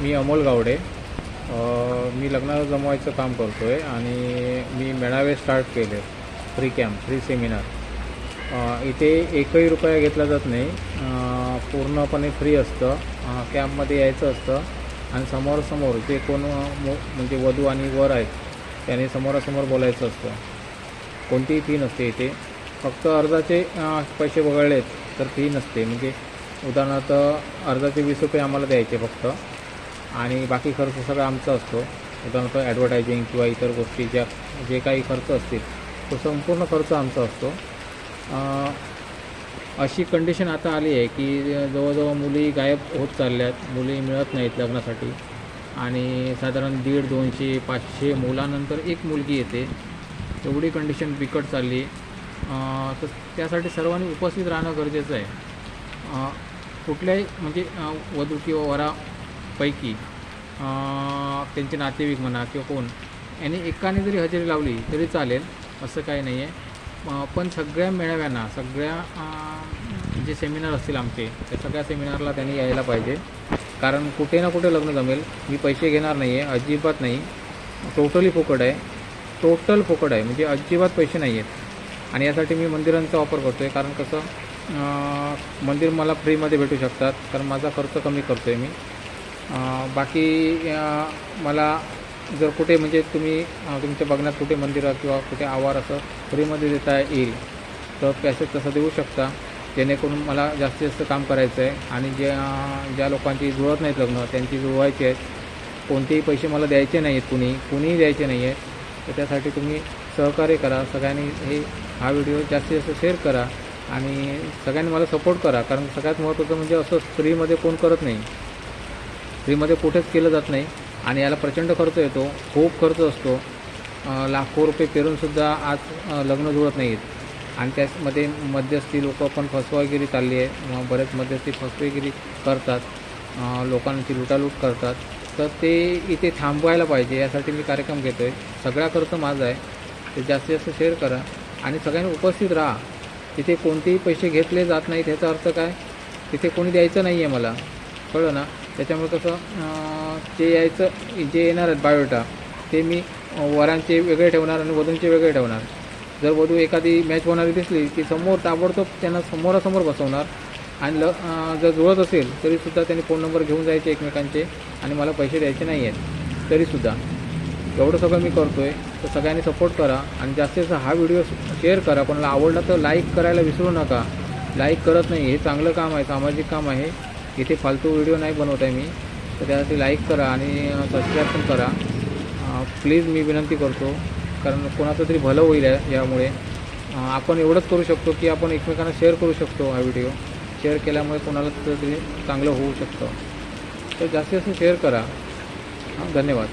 मी अमोल गावडे. मी लग्न जमवायचं काम करतो आहे आणि मी मेळावे स्टार्ट केले. फ्री कॅम्प फ्री सेमिनार इथे एकही रुपया घेतला जात नाही. पूर्णपणे फ्री असतं. कॅम्पमध्ये यायचं असतं. आणि समोरासमोर जे कोण म्हणजे वधू आणि वर आहेत त्याने समोरासमोर बोलायचं असतं. कोणतीही फी नसते इथे. फक्त अर्जाचे पैसे वगळलेत तर फी नसते. म्हणजे उदाहरणार्थ अर्जाचे वीस रुपये आम्हाला द्यायचे फक्त. आणि बाकी खर्च सगळा आमचा असतो. उदाहरणार्थ ॲडव्हर्टायझिंग किंवा इतर गोष्टी ज्या जे काही खर्च असतील तो संपूर्ण खर्च आमचा असतो. अशी कंडिशन आता आली आहे की जवळजवळ मुली गायब होत चालल्यात मुली मिळत नाहीत लग्नासाठी. आणि साधारण दीड दोनशे पाचशे मुलानंतर एक मुलगी येते. एवढी कंडिशन बिकट चालली तर त्यासाठी सर्वांनी उपस्थित राहणं गरजेचं आहे. कुठल्याही म्हणजे वधू किंवा वरा पैकी त्यांचे नातेवाईक म्हणा किंवा कोण यांनी एकाने जरी हजेरी लावली तरी चालेल असं काही नाही आहे पण सगळ्या मेळाव्यांना सगळ्या जे सेमिनार असतील आमचे त्या सगळ्या सेमिनारला त्यांनी यायला पाहिजे. कारण कुठे ना कुठे लग्न जमेल. मी पैसे घेणार नाही आहे अजिबात नाही. टोटली फुकट आहे. टोटल फुकट आहे. म्हणजे अजिबात पैसे नाही आहेत आणि यासाठी मी मंदिरांचा वापर करतो आहे कारण कसं मंदिर मला फ्रीमध्ये भेटू शकतात. कारण माझा खर्च कमी करतो आहे मी. बाकी मला जर कुठे म्हणजे तुम्ही तुमच्या बघण्यात कुठे मंदिरं किंवा कुठे आवार असं फ्रीमध्ये देता येईल तर पॅसेज तसं देऊ शकता. जेणेकरून मला जास्तीत जास्त काम करायचं आहे आणि ज्या ज्या लोकांची जुळत नाहीत लग्न त्यांची जुळवायची आहेत कोणतेही पैसे मला द्यायचे नाही आहेत कुणी कुणीही द्यायचे नाही आहेत तर त्यासाठी तुम्ही सहकार्य करा. सगळ्यांनी हे हा व्हिडिओ जास्तीत जास्त शेअर करा आणि सगळ्यांनी मला सपोर्ट करा. कारण सगळ्यात महत्त्वाचं म्हणजे असं फ्रीमध्ये कोण करत नाही. फ्रीमध्ये कुठेच केलं जात नाही आणि याला प्रचंड खर्च येतो खूप खर्च असतो. लाखो रुपये पेरूनसुद्धा आज लग्न जुळत नाहीत. आणि त्यामध्ये मध्यस्थी लोकं पण फसवागिरी चालली आहे. मग बरेच मध्यस्थी फसवेगिरी करतात. लोकांची लुटालूट करतात. तर ते इथे थांबवायला पाहिजे यासाठी मी कार्यक्रम घेतो आहे सगळा खर्च माझा आहे. ते जास्तीत जास्त शेअर करा आणि सगळ्यांनी उपस्थित राहा. तिथे कोणतेही पैसे घेतले जात नाहीत ह्याचा अर्थ काय? तिथे कोणी द्यायचं नाही आहे मला. कळलं ना? त्याच्यामुळे कसं ते यायचं जे येणार आहेत बायोडेटा ते मी वरांचे वेगळे ठेवणार आणि वधूंचे वेगळे ठेवणार. जर वधू एखादी मॅच होणारी दिसली की समोर ताबडतोब त्यांना समोरासमोर बसवणार आणि ल जर जुळत असेल तरीसुद्धा त्यांनी फोन नंबर घेऊन जायचे एकमेकांचे आणि मला पैसे द्यायचे नाही आहेत तरीसुद्धा. एवढं सगळं मी करतो आहे तर सगळ्यांनी सपोर्ट करा आणि जास्तीत जास्त हा व्हिडिओ शेअर करा. कोणाला आवडला तर लाईक करायला विसरू नका. लाईक करत नाही हे चांगलं काम आहे सामाजिक काम आहे. इथे फालतू व्हिडिओ नाही बनवत आहे मी. तर त्यासाठी लाईक करा आणि सबस्क्राईब पण करा. प्लीज मी विनंती करतो कारण कोणाचं तरी भलं होईल यामुळे. आपण एवढंच करू शकतो की आपण एकमेकांना शेअर करू शकतो हा व्हिडिओ शेअर केल्यामुळे कोणाला तरी चांगलं होऊ शकतं. तर जास्तीत जास्त शेअर करा. हां धन्यवाद.